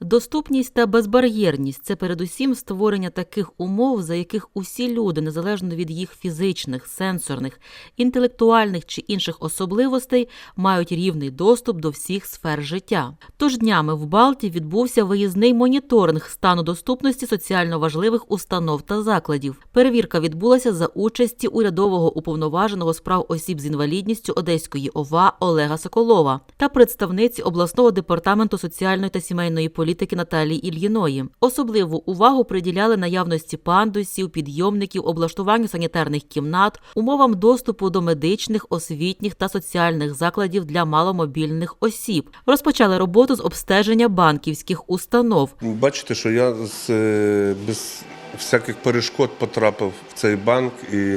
Доступність та безбар'єрність це передусім створення таких умов, за яких усі люди, незалежно від їх фізичних, сенсорних, інтелектуальних чи інших особливостей, мають рівний доступ до всіх сфер життя. Тож днями в Балті відбувся виїзний моніторинг стану доступності соціально важливих установ та закладів. Перевірка відбулася за участі урядового уповноваженого з прав осіб з інвалідністю Одеської ОВА Олега Соколова та представниці обласного департаменту соціальної та сімейної політики Наталії Ільїної. Особливу увагу приділяли наявності пандусів, підйомників, облаштуванню санітарних кімнат, умовам доступу до медичних, освітніх та соціальних закладів для маломобільних осіб. Розпочали роботу з обстеження банківських установ. Бачите, що я з, е, без всяких перешкод потрапив в цей банк, і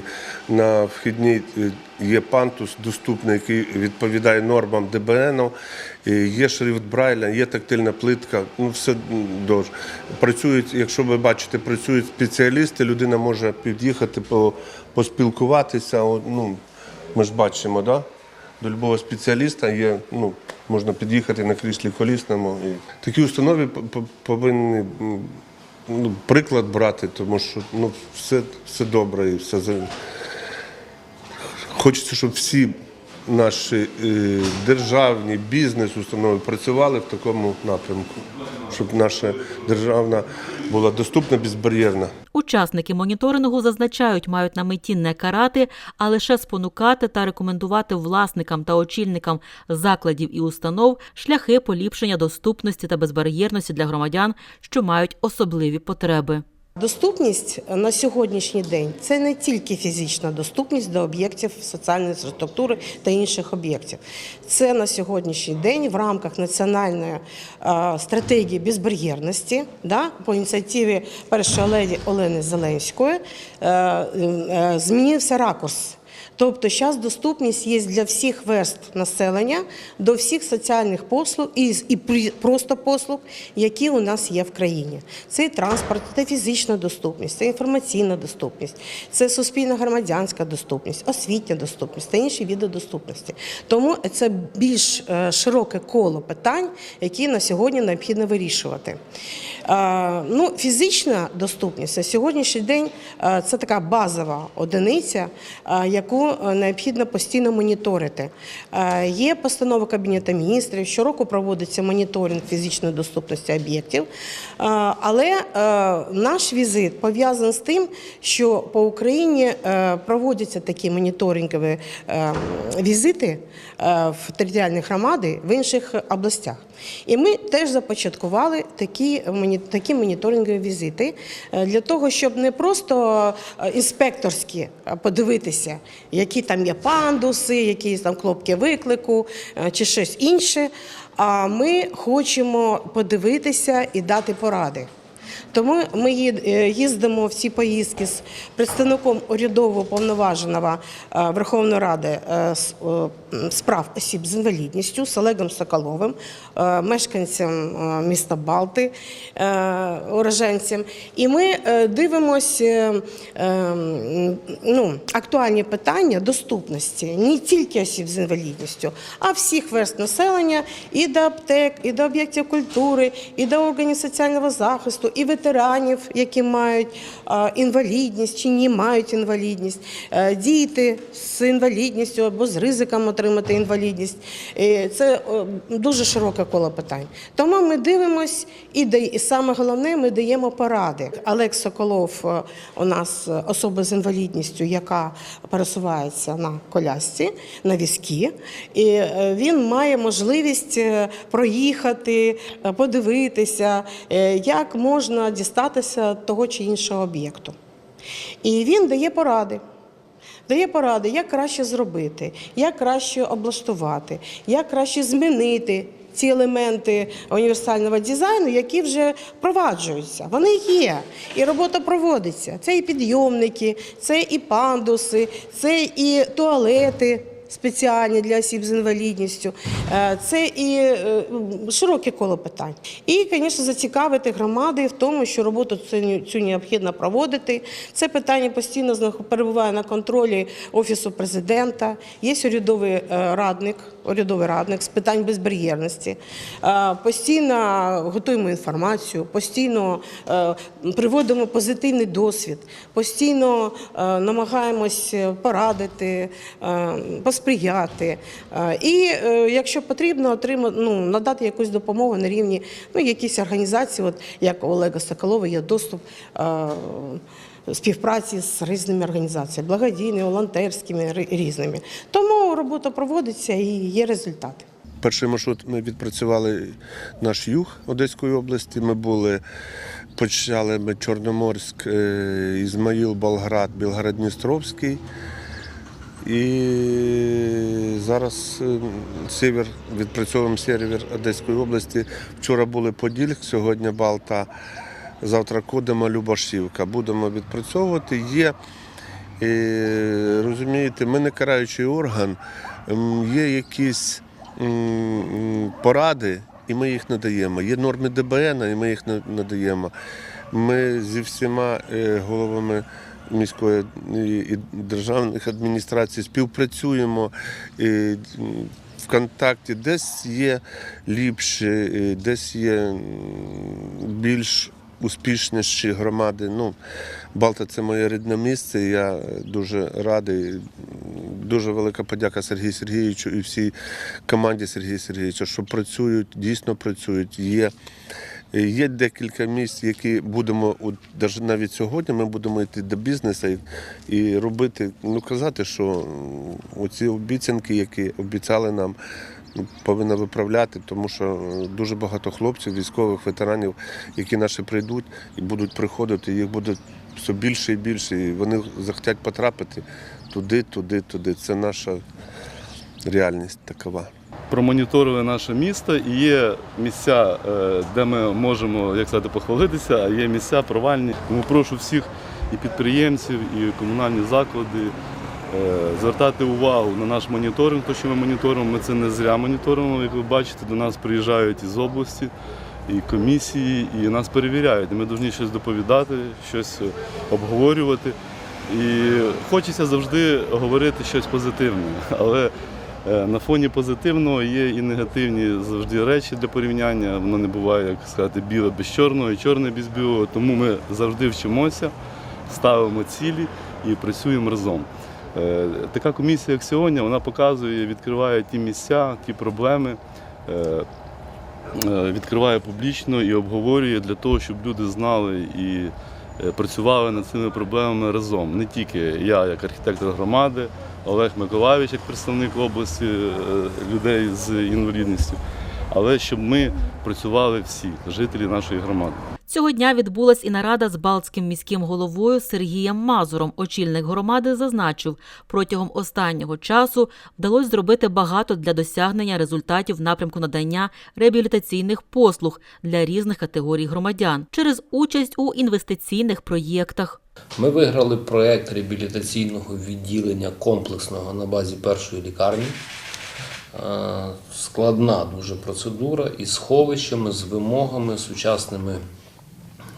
на вхідній е, є пантус доступний, який відповідає нормам ДБН. Є шрифт Брайля, є тактильна плитка. Ну все дуже. Працюють, якщо ви бачите, працюють спеціалісти. Людина може під'їхати, поспілкуватися. Ну, ми ж бачимо, да? до любого спеціаліста є, ну, можна під'їхати на кріслі колісному. І такі установи повинні ну, приклад брати, тому що ну, все, все добре і все Хочеться, щоб всі наші е, державні бізнес-установи працювали в такому напрямку, щоб наша державна була доступна, безбар'єрна. Учасники моніторингу зазначають, мають на меті не карати, а лише спонукати та рекомендувати власникам та очільникам закладів і установ шляхи поліпшення доступності та безбар'єрності для громадян, що мають особливі потреби. Доступність на сьогоднішній день це не тільки фізична доступність до об'єктів соціальної структури та інших об'єктів. Це на сьогоднішній день в рамках національної е, стратегії безбар'єрності да, по ініціативі першої леді Олени Зеленської е, е, змінився ракурс. Тобто зараз доступність є для всіх верств населення до всіх соціальних послуг і, і просто послуг, які у нас є в країні. Це транспорт, це фізична доступність, це інформаційна доступність, це суспільна громадянська доступність, освітня доступність та інші види доступності. Тому це більш е, широке коло питань, які на сьогодні необхідно вирішувати. Ну, фізична доступність на сьогоднішній день це така базова одиниця, яку е, необхідно постійно моніторити. Є постанова Кабінету міністрів, щороку проводиться моніторинг фізичної доступності об'єктів. Але е, наш візит пов'язаний з тим, що по Україні е, проводяться такі моніторингові візити в територіальні громади в інших областях. І ми теж започаткували такі, такі моніторингові візити е, для того, щоб не просто е, інспекторські е, подивитися, які там є пандуси, які там кнопки виклику чи щось інше. А ми хочемо подивитися і дати поради. Тому ми е, їздимо в ці поїздки з представником урядового повноваженого е, Верховної Ради з е, справ осіб з інвалідністю з Олегом Соколовим, мешканцем міста Балти, уроженцем. І ми дивимося ну, актуальні питання доступності не тільки осіб з інвалідністю, а всіх верст населення і до аптек, і до об'єктів культури, і до органів соціального захисту, і ветеранів, які мають інвалідність чи не мають інвалідність, е, діти з інвалідністю або з ризиком отримати інвалідність. Е, Це е, дуже широке коло питань. Тому ми дивимось і, саме головне, ми даємо поради. Олег Соколов у нас особа з інвалідністю, яка пересувається на колясці, на візки. І він має можливість проїхати, подивитися, як можна дістатися того чи іншого об'єкту. І він дає поради. Дає поради, як краще зробити, як краще облаштувати, як краще змінити ці елементи універсального дизайну, які вже впроваджуються. Вони є, і робота проводиться. Це і підйомники, це і пандуси, це і туалети спеціальні для осіб з інвалідністю. Е, Це і е, широке коло питань. І, звісно, зацікавити громади в тому, що роботу цю, необхідно проводити. Це питання постійно перебуває на контролі Офісу президента. Є урядовий е, радник, урядовий радник з питань безбар'єрності. Постійно готуємо інформацію, постійно приводимо позитивний досвід, постійно намагаємось порадити, е, посприяти. Е, І е, якщо потрібно, отримати, ну, надати якусь допомогу на рівні ну, якісь організації, от як у Олега Соколова є доступ. е, Співпраці з різними організаціями, благодійними, волонтерськими, різними. Тому робота проводиться і є результати. Перший маршрут ми відпрацювали наш юг Одеської області. Ми були, почали ми Чорноморськ, Ізмаїл, Болград, Білград, Дністровський. І зараз е, север, відпрацьовуємо север Одеської області. Вчора були Подільськ, сьогодні Балта, завтра Кодима, Любашівка. Будемо відпрацьовувати. Є, е, розумієте, ми не караючий орган, є якісь поради, і ми їх надаємо. Є норми ДБН, і ми їх на- надаємо. Ми зі всіма е, головами міської і державних адміністрацій співпрацюємо. В контакті десь є ліпші, е, десь є більш успішніші громади. Ну, Балта це моє рідне місце. Я дуже радий. Дуже велика подяка Сергію Сергійовичу і всій команді Сергія Сергійовича, що працюють, дійсно працюють. Є, є декілька місць, які будемо, навіть сьогодні ми будемо йти до бізнесу і, і робити, ну казати, що оці обіцянки, які обіцяли нам, ну, повинна виправляти, тому що е, дуже багато хлопців, військових ветеранів, які наші прийдуть і будуть приходити, їх буде все більше і більше. І вони захотять потрапити туди, туди, туди. Це наша реальність такова. Промоніторили наше місто і є місця, е, де ми можемо, як сказати, похвалитися, а є місця провальні. Тому прошу всіх і підприємців, і комунальні заклади е, звертати увагу на наш моніторинг, то що ми моніторимо. Ми це не зря моніторимо. Як ви бачите, до нас приїжджають із області. І комісії, і нас перевіряють. Ми повинні щось доповідати, щось обговорювати. І хочеться завжди говорити щось позитивне, але на фоні позитивного є і негативні завжди речі для порівняння. Воно не буває, як сказати, біле без чорного і чорне без білого. Тому ми завжди вчимося, ставимо цілі і працюємо разом. Е, Така комісія, як сьогодні, вона показує, відкриває ті місця, ті проблеми. е, е, Відкриває публічно і обговорює для того, щоб люди знали і е, працювали над цими проблемами разом. Не тільки я, як архітектор громади, Олег Миколаївич, як представник області е, людей з інвалідністю, але щоб ми працювали всі жителі нашої громади. Цього дня відбулась і нарада з Балтським міським головою Сергієм Мазуром. Очільник громади зазначив, протягом останнього часу вдалося зробити багато для досягнення результатів напрямку надання реабілітаційних послуг для різних категорій громадян через участь у інвестиційних проєктах. Ми виграли проект реабілітаційного відділення комплексного на базі першої лікарні. Е, Складна дуже процедура із сховищами, з вимогами, сучасними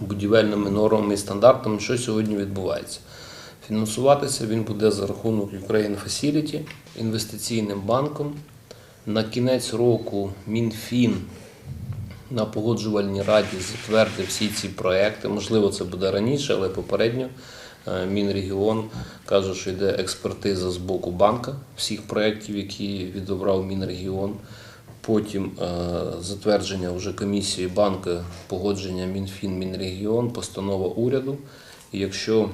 будівельними нормами і стандартами, що сьогодні відбувається. Фінансуватися він буде за рахунок Ukraine Facility, інвестиційним банком. На кінець року Мінфін на погоджувальній раді затвердив всі ці проекти. Можливо, це буде раніше, але попередньо е, Мінрегіон каже, що йде експертиза з боку банка всіх проєктів, які відобрав Мінрегіон. Потім е, затвердження вже комісії банка, погодження Мінфін, Мінрегіон, постанова уряду. І якщо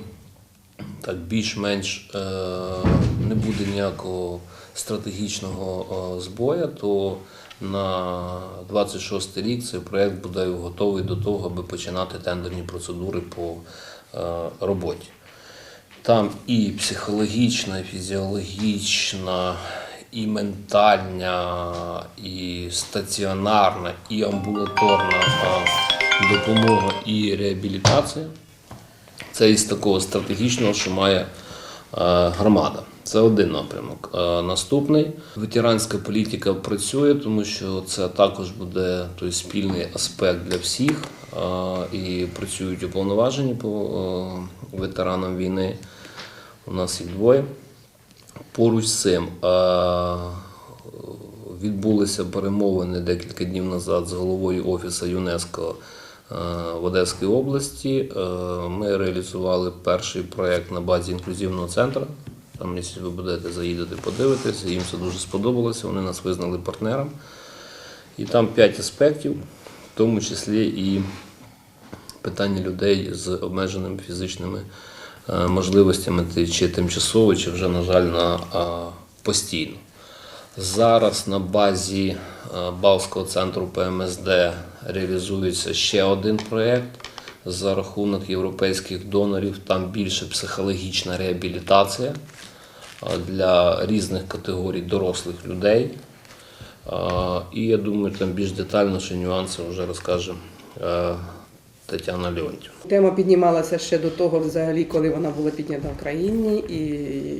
так більш-менш е, не буде ніякого стратегічного е, збою, то на 26 рік цей проект буде готовий до того, аби починати тендерні процедури по роботі. Там і психологічна, і фізіологічна, і ментальна, і стаціонарна, і амбулаторна е, допомога і реабілітація. Це із такого стратегічного, що має е, громада. Це один напрямок. Наступний ветеранська політика працює, тому що це також буде той спільний аспект для всіх. І працюють уповноважені по е, ветеранам війни. У нас їх двоє. Поруч з цим відбулися перемовини декілька днів назад з головою Офісу ЮНЕСКО в Одеській області. Ми реалізували перший проєкт на базі інклюзивного центру. Там, якщо ви будете заїдете, подивитися, їм це дуже сподобалося. Вони нас визнали партнером. І там п'ять аспектів, в тому числі і питання людей з обмеженими фізичними можливостями, ти- чи тимчасово, чи вже, на жаль, на е, постійно. Зараз на базі е, Балтського центру ПМСД реалізується ще один проєкт за рахунок європейських донорів. Там більше психологічна реабілітація е, для різних категорій дорослих людей. Е, І я думаю, там більш детально ще нюанси вже розкаже е, Тетяна Леонтів. Тема піднімалася ще до того, взагалі, коли вона була піднята в країні, і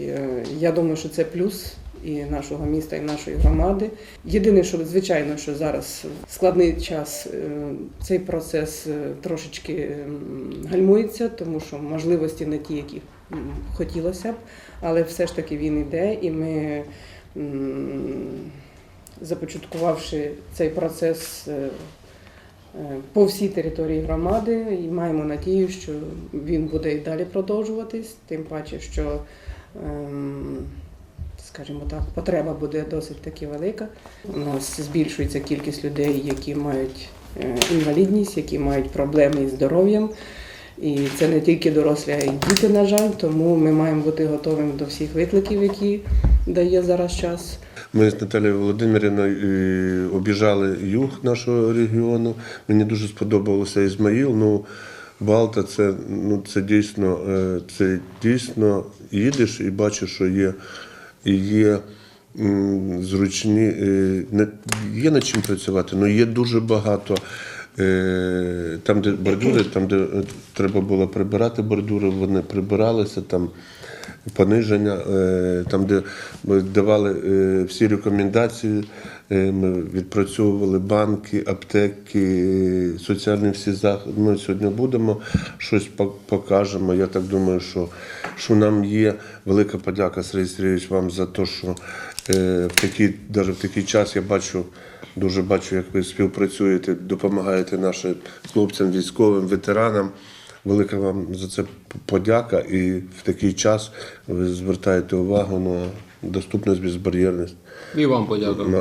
е, я думаю, що це плюс і нашого міста, і нашої громади. Єдине, що звичайно, що зараз складний час, е, цей процес е, трошечки гальмується, тому що можливості не ті, які хотілося б, але все ж таки він йде, і ми. Започаткувавши цей процес по всій території громади і маємо надію, що він буде і далі продовжуватись, тим паче, що, ем, скажімо так, потреба буде досить таки велика. У нас збільшується кількість людей, які мають е, інвалідність, які мають проблеми із здоров'ям. І це не тільки дорослі, а й діти, на жаль, тому ми маємо бути готовими до всіх викликів, які дає зараз час. Ми з Наталією Володимирівною е, обіжали юг нашого регіону. Мені дуже сподобалося Ізмаїл. Ну, Балта це, ну, це дійсно, е, це дійсно їдеш і бачиш, що є, є зручні, е, є над чим працювати, але є дуже багато. Там, де бордюри, там, де треба було прибирати бордюри, вони прибиралися там пониження, е, там, де ми давали е, всі рекомендації, е, ми відпрацьовували банки, аптеки, соціальні всі заходи. Ми сьогодні будемо щось пок- покажемо. Я так думаю, що, що нам є велика подяка, Сергій Сергійович, вам за те, що в такий, навіть в такий час я бачу. Дуже бачу, як ви співпрацюєте, допомагаєте нашим хлопцям, військовим, ветеранам. Велика вам за це подяка. І в такий час ви звертаєте увагу на доступність, безбар'єрність І вам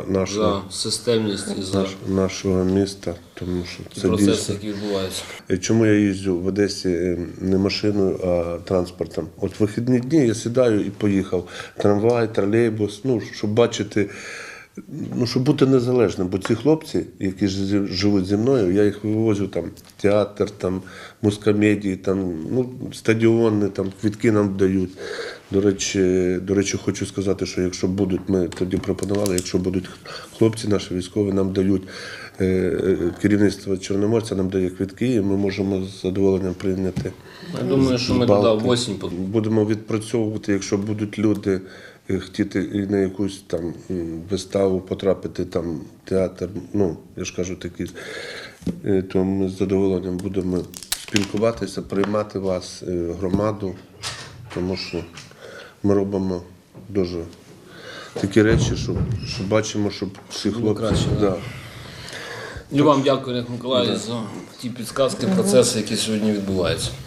нашого- за системність і за наш, нашого міста, тому що це процеси, дійсно. які відбуваються. Е, Чому я їздю в Одесі е, не машиною, а транспортом? От вихідні дні я сідаю і поїхав. Трамвай, тролейбус, ну, щоб бачити, ну, щоб бути незалежним. Бо ці хлопці, які живуть зі мною, я їх вивозю там в театр, там, мускомедії, там, ну, стадіони, там, квітки нам дають. До речі, до речі, хочу сказати, що якщо будуть, ми тоді пропонували, якщо будуть хлопці наші військові, нам дають е, е, керівництво Чорноморця, нам дає квітки, і ми можемо з задоволенням прийняти. Я думаю, що ми туди в осінь Будемо відпрацьовувати, якщо будуть люди е, хотіти і на якусь там виставу потрапити, там театр, ну я ж кажу такі, е, то ми з задоволенням будемо спілкуватися, приймати вас, е, громаду, тому що ми робимо дуже такі речі, що, що бачимо, щоб всі хлопці. краще, да. да. І вам дякую, Олег Миколаївич, за ті підсказки, процеси, які сьогодні відбуваються.